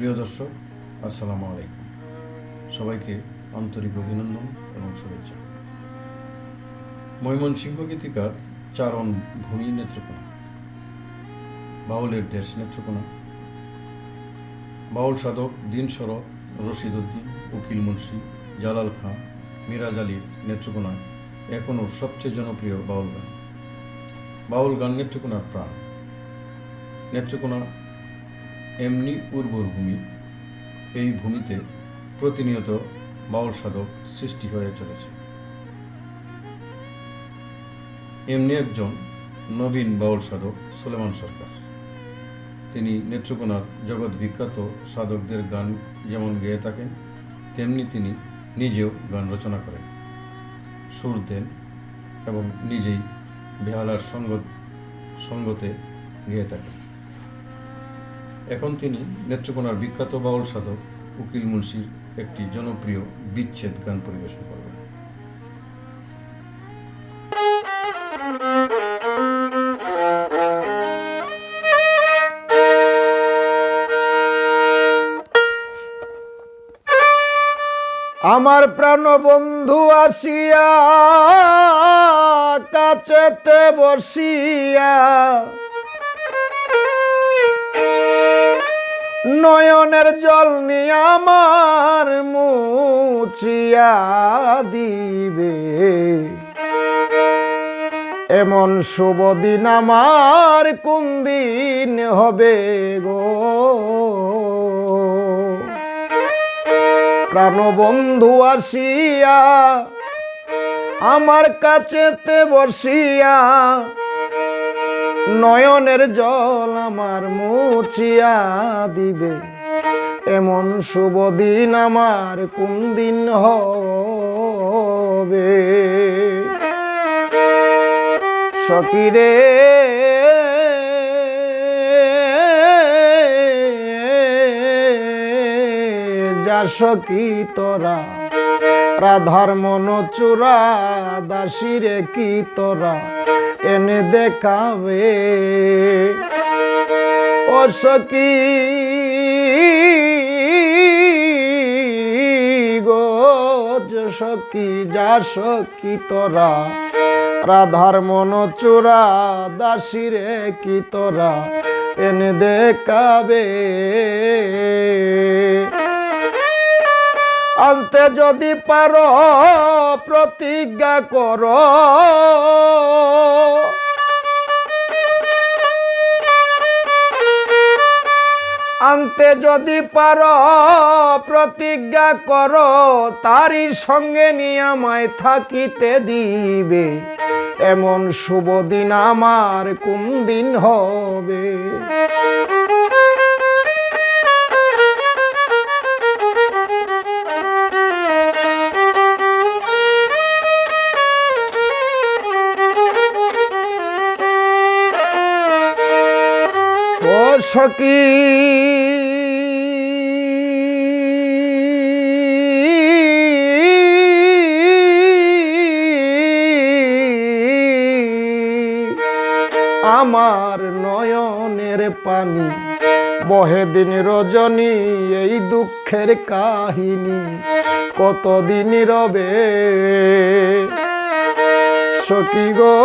প্রিয় দর্শক, আসসালামু আলাইকুম। সবাইকে আন্তরিক অভিনন্দন এবং শুভেচ্ছা। ময়মনসিংহ গীতিকার চারণ ভূমি নেত্রকোনা। বাউলের দেশ নেত্রকোনা। বাউল সাধক দিন শরৎ রশিদ উদ্দিন, উকিল মুন্সি, জালাল খান, মিরাজ আলীর নেত্রকোনা এখনও সবচেয়ে জনপ্রিয় বাউল গান। বাউল গান নেত্রকোনার প্রাণ। নেত্রকোনা এমনি উর্বর ভূমি এই ভূমিতে প্রতিনিয়ত বাউল সাধক সৃষ্টি হয়ে চলেছে। এমনি একজন নবীন বাউল সাধক সুলেমান সরকার। তিনি নেত্রকোনার জগৎ বিখ্যাত সাধকদের গান যেমন গেয়ে থাকেন, তেমনি তিনি নিজেও গান রচনা করেন। সুর দেন এবং নিজেই বেহালার সঙ্গত, সঙ্গতে গেয়ে থাকেন। এখন তিনি নেত্রকোনার বিখ্যাত বাউল সাধক উকিল মুন্সির একটি জনপ্রিয় বিচ্ছেদ গান পরিবেশন করবেন। আমার প্রাণ বন্ধু আসিয়া কাছেতে বসিয়া নয়নের জল নিয়ে আমার মুছিয়া দিবে। এমন শুভ দিন আমার কোন দিন হবে গো? প্রাণবন্ধু আসিয়া আমার কাছেতে বসিয়া নয়নের জল আমার মুচিয়া দিবে। এমন শুভ দিন আমার কোন দিন হবে? সকিরে যা সখী তোরা, রাধার মন চূড়া, দাসিরে কি তোরা? এনে দেখাবে। ও সখী গো সখী যা সখী তোরা। রাধার মন চূড়া দাসিরে কি তোরা। এনে দেখাবে। আনতে যদি পারো, প্রতিজ্ঞা করো। আনতে যদি পারো, প্রতিজ্ঞা করো, তারই সঙ্গে নিয়ে আমায় থাকিতে দিবে। এমন শুভ দিন আমার, কোন দিন হবে? আমার নয়নের পানি বহেদিন রজনী এই দুঃখের কাহিনী কতদিন রবে? সখী গো।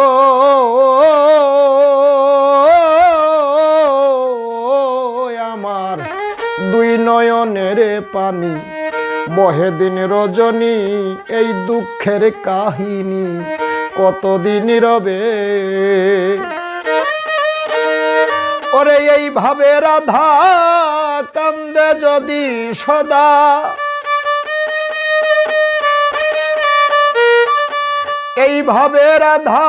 নয়নের পানি, বহে দিন রজনী এই দুঃখের কাহিনী, কতদিন রবে? ওরে এইভাবে রাধা কান্দে যদি সদা। এইভাবে রাধা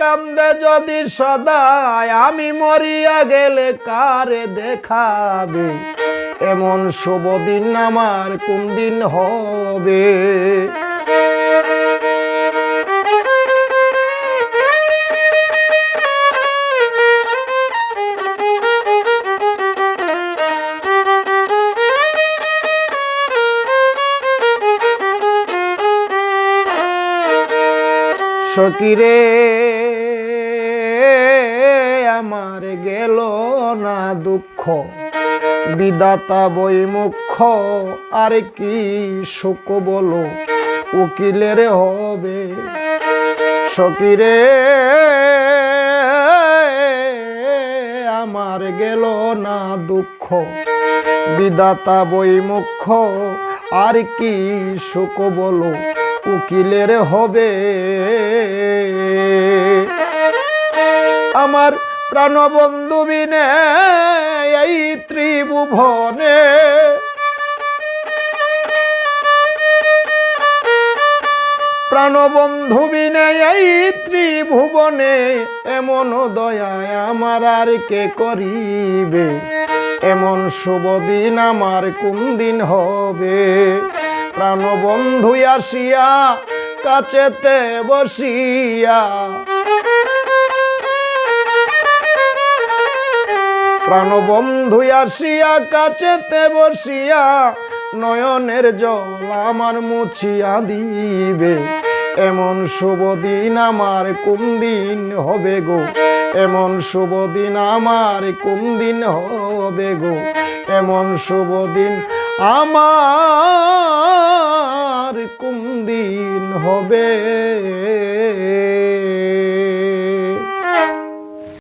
কান্দে যদি সদায় আমি মরিয়া গেলে কারে দেখাবে? এমন শুভ দিন আমার কোন দিন হবে? সকিরে আমার গেল না দুঃখ। বিদাতা বই মুখ্য আর কি শোক বলো, উকিলের হবে। সকিরে আমার গেল না দুঃখ। বিদাতা বই মুখ্য আর কি শোক বলো, উকিলের হবে। আমার প্রাণবন্ধু বিনে এই ত্রিভুবনে। প্রাণবন্ধু বিনে এই ত্রিভুবনে, এমন দয়ায় আমার আর কে করিবে? এমন শুভ দিন আমার কোন দিন হবে? প্রাণবন্ধু আসিয়া কাছেতে বসিয়া প্রাণবন্ধু আসিয়া কাছেতে বসিয়া নয়নের জল আমার মুছিয়া দিবে। এমন শুভ দিন আমার কোন দিন হবে গো? এমন শুভ দিন আমার কোন দিন হবে গো? এমন শুভ দিন আমার কোন দিন হবে?